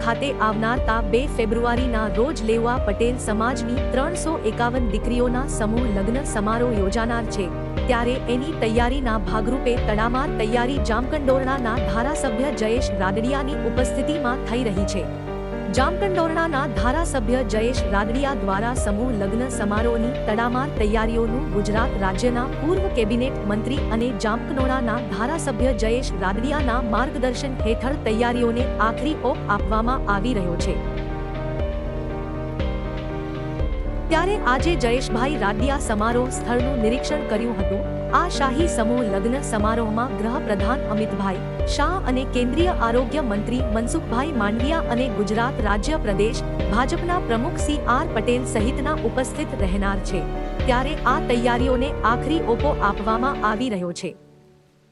ખાતે આવનાર તા બે ફેબ્રુઆરીના રોજ લેવા પટેલ સમાજની ત્રણસો એકાવન દીકરીઓના સમૂહ લગ્ન સમારોહ યોજાનાર છે. ત્યારે એની તૈયારીના ભાગરૂપે તડામાર તૈયારી જામકંડોરણાના ધારાસભ્ય જયેશ રાદડિયાની ઉપસ્થિતિમાં થઈ રહી છે. જામકંડોરણાના ધારાસભ્ય જયેશ રાદડિયા દ્વારા સમૂહ લગ્ન સમારોહની તડામાર તૈયારીઓનું ગુજરાત રાજ્યના પૂર્વ કેબિનેટ મંત્રી અને જામકંડોરણાના ધારાસભ્ય જયેશ રાદડિયાના માર્ગદર્શન હેઠળ તૈયારીઓને આખરી ઓપ આપવામાં આવી રહ્યો છે. ત્યારે આજે જયેશભાઈ રાદડિયા સમારોહ સ્થળનું નિરીક્ષણ કર્યું હતું. આ શાહી સમૂહ લગ્ન સમારોહમાં ગૃહપ્રધાન અમિતભાઈ શાહ અને કેન્દ્રીય આરોગ્ય મંત્રી મનસુખભાઈ માંડવિયા અને ગુજરાત રાજ્ય પ્રદેશ ભાજપના પ્રમુખ સી આર પટેલ સહિતના ઉપસ્થિત રહેનાર છે. ત્યારે આ તૈયારીઓને આખરી ઓપો આપવામાં આવી રહ્યો છે.